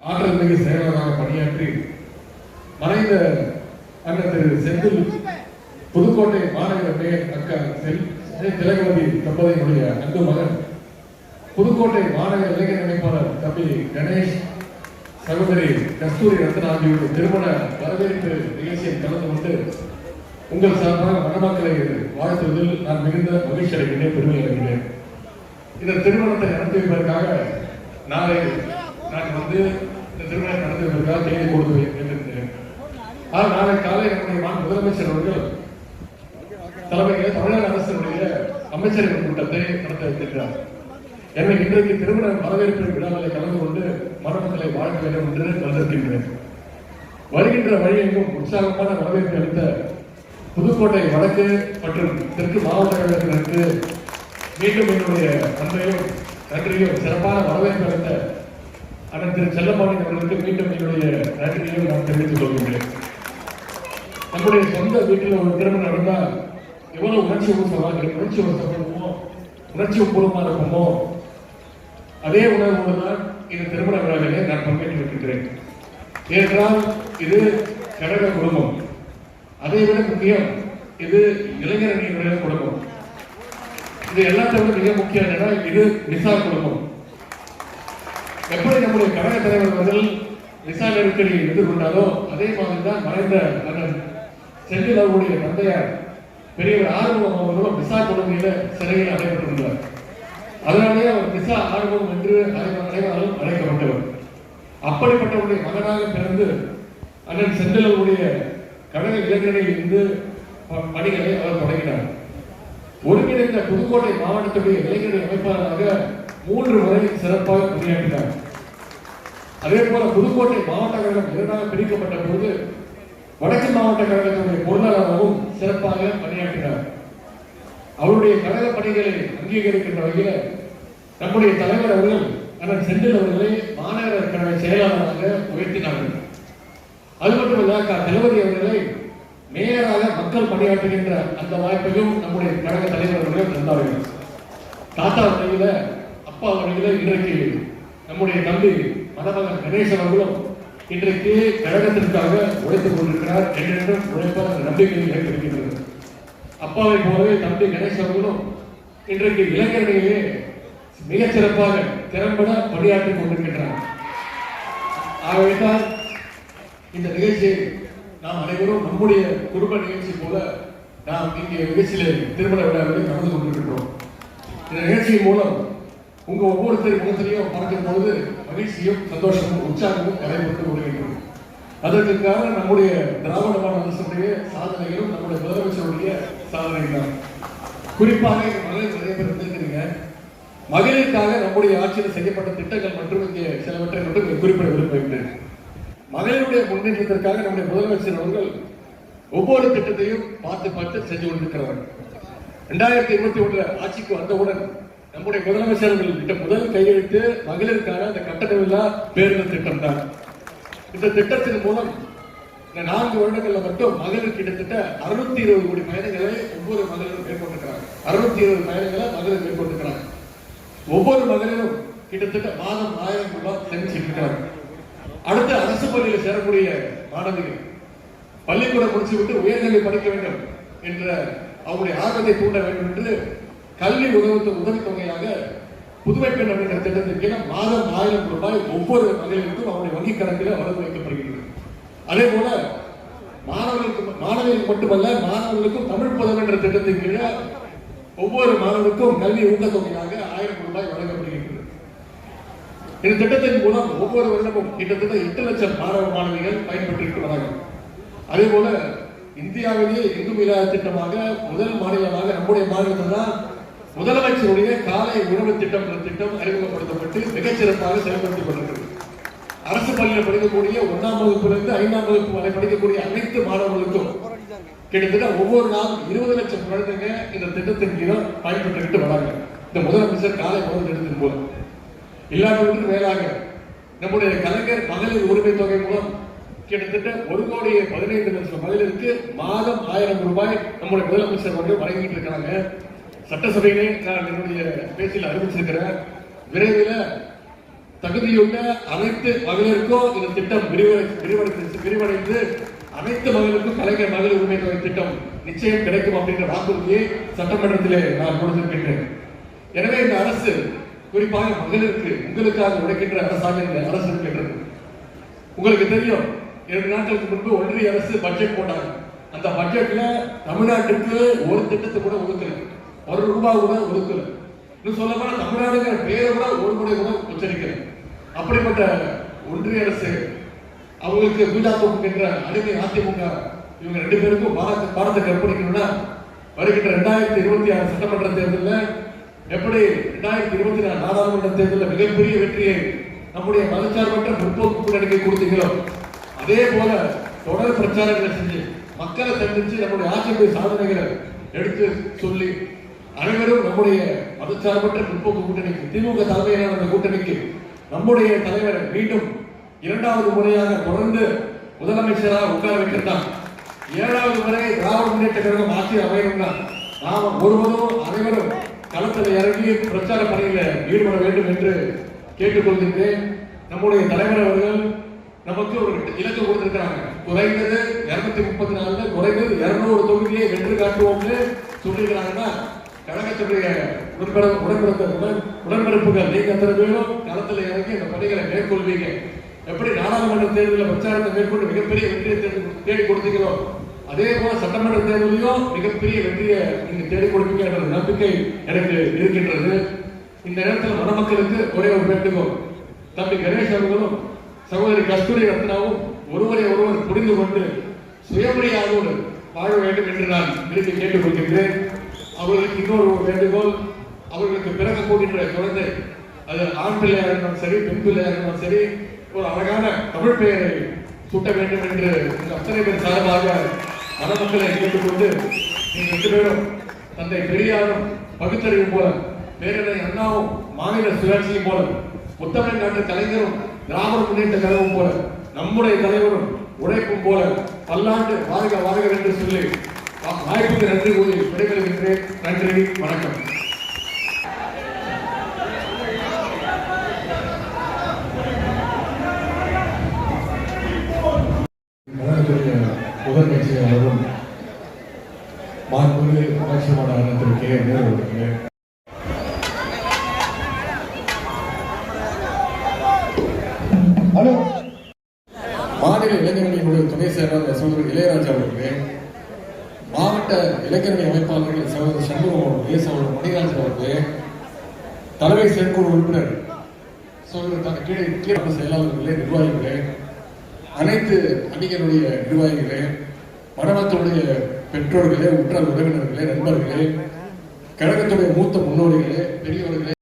ஆற்றல் மிகு பணியாற்றி மறைந்த அண்ணன் திரு செந்தில் புதுக்கோட்டை மாநகர மேயர் அக்கா செல் திலகவதி தம்பதியினுடைய அன்பு மகன் புதுக்கோட்டை மாநகர இளைஞர் அமைப்பாளர் தம்பி கணேஷ் சகோதரி கஸ்தூரி ரத்தன் ஆகியோருடைய திருமண வரவேற்பு நிகழ்ச்சியில் கலந்து கொண்டு உங்கள் சார்பாக மணமக்களை வாழ்த்துவதில் நான் மிகுந்த மகிழ்ச்சி அடைகின்றேன் பெருமை அடைகிறேன் இந்த திருமணத்தை நடத்தி வைப்பதற்காக நாளை நான் வந்து இந்த திருமணம் நடந்ததற்காக வைப்பதற்காக தேதி கொடுத்து வைத்திருக்கிறேன். ஆனால் நாளை காலை என்னுடைய மாண்பு முதலமைச்சர் அவர்கள் தலைமையில் தமிழக அரசினுடைய அமைச்சர்கள் கூட்டத்தை நடத்த வைத்திருக்கிறார். எனவே இன்றைக்கு திருமண வரவேற்பு விழாவில் கலந்து கொண்டு மணமக்களை வாழ வேண்டும் என்று வந்திருக்கின்றேன். வருகின்ற வழியெங்கும் உற்சாகமான வரவேற்பு அளித்த புதுக்கோட்டை வடக்கு மற்றும் தெற்கு மாவட்ட கழகத்தினருக்கு மீண்டும் என்னுடைய அன்பையும் நன்றியும் சிறப்பான வரவேற்பு அளித்த ஆனால் திரு செல்லப்பாணி அவர்களுக்கு மீண்டும் என்னுடைய நன்றியையும் நான் தெரிவித்துக் கொள்கிறேன் நம்முடைய சொந்த வீட்டில் ஒரு திருமணம் நடந்தால் எவ்வளவு உணர்ச்சி ஊசமாக உணர்ச்சி வசப்படுமோ உணர்ச்சி பூர்வமாக இருக்குமோ? அதே உணர்வோடு தான் இந்த திருமண விழாவிலே நான் பங்கேற்றிருக்கின்றேன் ஏனென்றால் இது கடக குடும்பம். அதை விட முக்கியம் இது இளைஞர் குடும்பம். இது எல்லாத்தையும் மிக முக்கியம் என்னன்னா இது நிசா குடும்பம். எப்படி நம்முடைய கழக தலைவர் அவர்கள் விசா நெருக்கடியை எதிர்கொண்டாலோ அதே மாதிரி தான் மறைந்த மன்னன் செந்தில் அவருடைய தந்தையார் பெரியவர் ஆர்வம் அவர்களும் விசா கொடுமையில சிறையில் அடைபட்டுள்ளார் அதனாலேயே அவர் விசா ஆர்வம் என்று அனைவரும் அனைவராலும் அழைக்கப்பட்டவர் அப்படிப்பட்டவருடைய மகனாக பிறந்து அண்ணன் செந்தில் அவருடைய கழக இளைஞரில் இருந்து பணிகளை அவர் தொடங்கினார். ஒருங்கிணைந்த புதுக்கோட்டை மாவட்டத்துடைய இளைஞர்கள் அமைப்பாளராக மூன்று முறை சிறப்பாக பணியாற்றினார். அதே போல புதுக்கோட்டை மாவட்ட கழகம் இரண்டாக பிரிக்கப்பட்ட போது வடக்கு மாவட்ட கழகத்தினுடைய பொருளாளராகவும் சிறப்பாக பணியாற்றினார். அவருடைய கழக பணிகளை அங்கீகரிக்கின்ற வகையில் நம்முடைய தலைவர் அவர்கள் அண்ணன் செந்தில் அவர்களை மாநகர கழக செயலாளராக உயர்த்தினார்கள். அது மட்டுமல்ல தளபதி அவர்களை மேயராக மக்கள் பணியாற்றுகின்ற அந்த வாய்ப்பையும் நம்முடைய கழக தலைவர் அவர்கள் தந்தார்கள். தாத்தா வகையில் அப்பா வழியில இன்றைக்கு நம்முடைய தம்பி மணமகன் கணேசன் அவர்களும் இன்றைக்கு கழகத்திற்காக உழைத்துக் கொண்டிருக்கிறார் என்றென்றும் உழைப்பார் நம்பிக்கை ஏற்படுகின்றது அப்பாவை போலவே தம்பி கணேசன் அவர்களும் இன்றைக்கு இளைஞர்களிலே மிகச் சிறப்பாக திறம்பட பணியாற்றிக் கொண்டிருக்கின்றார் ஆகவேதான் இந்த நிகழ்ச்சியை நாம் அனைவரும் நம்முடைய குடும்ப நிகழ்ச்சி போல நாம் இங்கே நிகழ்ச்சியிலே திருமண விழாவிலே கலந்து கொண்டிருக்கிறோம் இந்த நிகழ்ச்சியின் மூலம் உங்க ஒவ்வொருத்தர் முகத்திலையும் பார்க்கும் பொழுது மகிழ்ச்சியும் சந்தோஷமும் உற்சாகமும் கலைப்பட்டு கொள்கின்றோம் அதற்கு காரணம் நம்முடைய திராவிட மாடல் சாதனைகளும் நம்முடைய முதலமைச்சருடைய சாதனைகளும். தான் குறிப்பாக மகளிர் நிறைய பேர் இருந்திருக்கிறீங்க மகளிருக்காக நம்முடைய ஆட்சியில் செய்யப்பட்ட திட்டங்கள் மற்றும் இங்கே சிலவற்றை மட்டும் இங்கே குறிப்பிட விரும்புகின்றேன். மகளிருடைய முன்னேற்றத்திற்காக நம்முடைய முதலமைச்சர் அவர்கள் ஒவ்வொரு திட்டத்தையும் பார்த்து பார்த்து செஞ்சு கொண்டிருக்கிறார்கள் ரெண்டாயிரத்தி இருபத்தி ஒன்று ஆட்சிக்கு வந்தவுடன் நம்முடைய முதலமைச்சர் கிட்ட முதல் கையெழுத்து மகளிருக்கான அந்த கட்டணமில்லா பேருந்து திட்டம் தான். இந்த திட்டத்தின் மூலம் இந்த நான்கு வருடங்கள்ல மட்டும் மகளிர் கிட்டத்தட்ட அறுநூத்தி இருபது கோடி பயணங்களை ஒவ்வொரு மகளிரும் மேற்கொண்டிருக்கிறாங்க. அறுநூத்தி இருபது பயணங்களை மகளிர் மேற்கொண்டிருக்கிறாங்க. ஒவ்வொரு மகளிரும் கிட்டத்தட்ட மாதம் ஆயிரம் ரூபாய் சேமிச்சிட்டு இருக்கிறாங்க அடுத்து அரசு பள்ளியில் சேரக்கூடிய மாணவிகள் பள்ளிக்கூடம் முடிச்சு விட்டு உயர்கல்வி படிக்க வேண்டும் என்ற அவருடைய ஆர்வத்தை தூண்ட வேண்டும் என்று கல்வி உதவி உதவித்தொகையாக புதுமை பெண் அப்படின்ற திட்டத்தின் கீழே மாதம் ஆயிரம் ரூபாய் ஒவ்வொரு மகளிருக்கும் அவருடைய வங்கி கணக்கில் வரவு வைக்கப்படுகிறது அதே போல மாணவர்களுக்கு மாணவர்களுக்கு மட்டுமல்ல மாணவர்களுக்கும் தமிழ் புதம் என்ற திட்டத்தின் கீழே ஒவ்வொரு மாணவருக்கும் கல்வி ஊக்கத்தொகையாக ஆயிரம் ரூபாய் வழங்கப்படுகிறது இந்த திட்டத்தின் மூலம் ஒவ்வொரு வருடமும் கிட்டத்தட்ட எட்டு லட்சம் மாணவ மாணவிகள் பயன்பெற்றிருக்கிறார்கள் அதே போல இந்தியாவிலேயே எங்கும் இல்லாத திட்டமாக முதல் மாநிலமாக நம்முடைய மாநிலத்தில் தான் முதலமைச்சருடைய காலை உணவு திட்டம் என்ற திட்டம் அறிமுகப்படுத்தப்பட்டு மிகச்சிறப்பாக செயல்படுத்தப்பட்டிருக்கிறது அரசு பள்ளியில் படிக்கக்கூடிய ஒன்றாம் வகுப்பிலிருந்து ஐந்தாம் வகுப்பு வரை படிக்கக்கூடிய அனைத்து மாணவர்களுக்கும் கிட்டத்தட்ட ஒவ்வொரு நாளும் இருபது லட்சம் குழந்தைங்க இந்த திட்டத்தின் கீழ் பயன்பெற்றுக்கிட்டு வராங்க. இந்த முதலமைச்சர் காலை உணவு திட்டத்தின் மூலம். இல்லாதவர்கள் மேலாக நம்முடைய கலைஞர் மகளிர் உரிமை தொகை மூலம் கிட்டத்தட்ட ஒரு கோடியே பதினைந்து லட்சம் மகளிருக்கு மாதம் ஆயிரம் ரூபாய் நம்முடைய முதலமைச்சர் அவர்கள் வழங்கிட்டு இருக்கிறாங்க சட்டசபையிலே நான் என்னுடைய பேச்சில் அறிவிச்சிருக்கிறேன் விரைவில் தகுதியுள்ள அனைத்து மகளிருக்கும் இந்த திட்டம் விரிவடை விரிவடைந்து விரிவடைந்து அனைத்து மகளிருக்கும் கலைஞர் மகளிர் உரிமை தொகை திட்டம் நிச்சயம் கிடைக்கும் அப்படின்ற வாக்குறுதியை சட்டமன்றத்திலே நான் கொடுத்திருக்கின்றேன். எனவே இந்த அரசு குறிப்பாக மகளிருக்கு உங்களுக்காக உழைக்கின்ற அரசாக இந்த அரசு இருக்கின்றது. உங்களுக்கு தெரியும் இரண்டு நாட்களுக்கு முன்பு ஒன்றிய அரசு பட்ஜெட் போட்டாங்க. அந்த பட்ஜெட்ல தமிழ்நாட்டுக்கு ஒரு திட்டத்தை கூட ஒதுக்கிறது ஒரு ரூபாய் கூட ஒதுக்கல. இன்னும் சொல்ல போனா தமிழ்நாடுங்கிற பேரை கூட ஒரு முறை கூட அப்படிப்பட்ட ஒன்றிய அரசு அவங்களுக்கு பூஜா என்ற அடிமை அதிமுக இவங்க ரெண்டு பேருக்கும் பாரத பாரத்தை கற்பணிக்கணும்னா வருகின்ற ரெண்டாயிரத்தி இருபத்தி ஆறு சட்டமன்ற தேர்தலில் எப்படி ரெண்டாயிரத்தி இருபத்தி நாலு நாடாளுமன்ற தேர்தலில் மிகப்பெரிய வெற்றியை நம்முடைய மதச்சார்பற்ற முற்போக்கு கூட்டணிக்கு கொடுத்தீங்களோ அதே போல தொடர் பிரச்சாரங்களை செஞ்சு மக்களை சந்திச்சு நம்முடைய ஆட்சியுடைய சாதனைகளை எடுத்து சொல்லி அனைவரும் நம்முடைய மதச்சார்பற்ற முற்போக்கு கூட்டணிக்கு திமுக தலைமையிலான கூட்டணிக்கு நம்முடைய தலைவர் மீண்டும் இரண்டாவது முறையாக தொடர்ந்து முதலமைச்சராக உட்கார வைக்கிறார் ஏழாவது முறை திராவிட முன்னேற்ற கழகம் ஆட்சி அமையணும்னா நாம் ஒருவரும் அனைவரும் களத்தில் இறங்கி பிரச்சார பணியில் ஈடுபட வேண்டும் என்று கேட்டுக்கொள்கின்றேன் நம்முடைய தலைவர் அவர்கள் நமக்கு ஒரு இலக்கு கொடுத்திருக்கிறாங்க. குறைந்தது இருநூத்தி முப்பத்தி நாலுல குறைந்தது இருநூறு தொகுதியை வென்று காட்டுவோம்னு சொல்லியிருக்கிறாங்கன்னா கழகத்துடைய உடன்பட உடன்பிறந்த உடன்பிறப்புகள் நீங்க அத்தனை பேரும் களத்தில் இறங்கி இந்த பணிகளை மேற்கொள்வீங்க. எப்படி நாடாளுமன்ற தேர்தலில் பிரச்சாரத்தை மேற்கொண்டு மிகப்பெரிய வெற்றியை தேடி தேடி கொடுத்தீங்களோ அதே போல சட்டமன்ற தேர்தலையும் மிகப்பெரிய வெற்றியை நீங்க தேடி கொடுப்பீங்க என்ற நம்பிக்கை எனக்கு இருக்கின்றது. இந்த நேரத்தில் மணமக்களுக்கு ஒரே ஒரு வேண்டுகோள். தம்பி கணேஷ் அவர்களும் சகோதரி கஸ்தூரி ரத்னாவும் ஒருவரை ஒருவர் புரிந்து கொண்டு சுயமரியாதையோடு வாழ வேண்டும் என்று நான் விரும்பி கேட்டுக்கொள்கின்றேன் அவர்களுக்கு இன்னொரு வேண்டுகோள் அவர்களுக்கு பிறக்க போகின்ற குழந்தை அது ஆண் பிள்ளையாக இருந்தாலும் சரி பெண் பிள்ளையாக இருந்தாலும் சரி ஒரு அழகான தமிழ் பெயரை சூட்ட வேண்டும் என்று அத்தனை பேர் சார்பாக மனமக்களை கேட்டுக்கொண்டு நீங்கள் ரெண்டு பேரும் தந்தை பெரியாரும் பகுத்தறிவு போல பேரனை அண்ணாவும் மாநில சுயாட்சியும் போல முத்தமிழ் நாட்டு கலைஞரும் திராவிட முன்னேற்ற கழகம் போல நம்முடைய தலைவரும் உழைப்பும் போல பல்லாண்டு வாழ்க வாழ்க என்று சொல்லி வாய்ப்புக்கு நன்றி கூறி விடைபெறுகின்றேன் நன்றி வணக்கம். கழகத்துடைய முதன்மை செயலாளரும் மாண்புமிகு அமைச்சருமான திரு கே நேரு அவர்களே மாநில இளைஞரணியினுடைய துணை செயலாளர் சகோதரர் இளையராஜா அவர்களே மாவட்ட இளைஞரணி அமைப்பாளர்கள் சகோதரர் சண்முகம் அவர்களே சகோதரர் மணிராஜன் அவர்களே தலைமை செயற்குழு உறுப்பினர் சகோதரர் தன் கீழே கீழே செயலாளர்களே நிர்வாகிகளே அனைத்து அணிகளுடைய நிர்வாகிகளே மரணத்துடைய பெற்றோர்களே உற்றார் உறவினர்களே நண்பர்களே கழகத்துடைய மூத்த முன்னோடிகளே பெரியவர்களே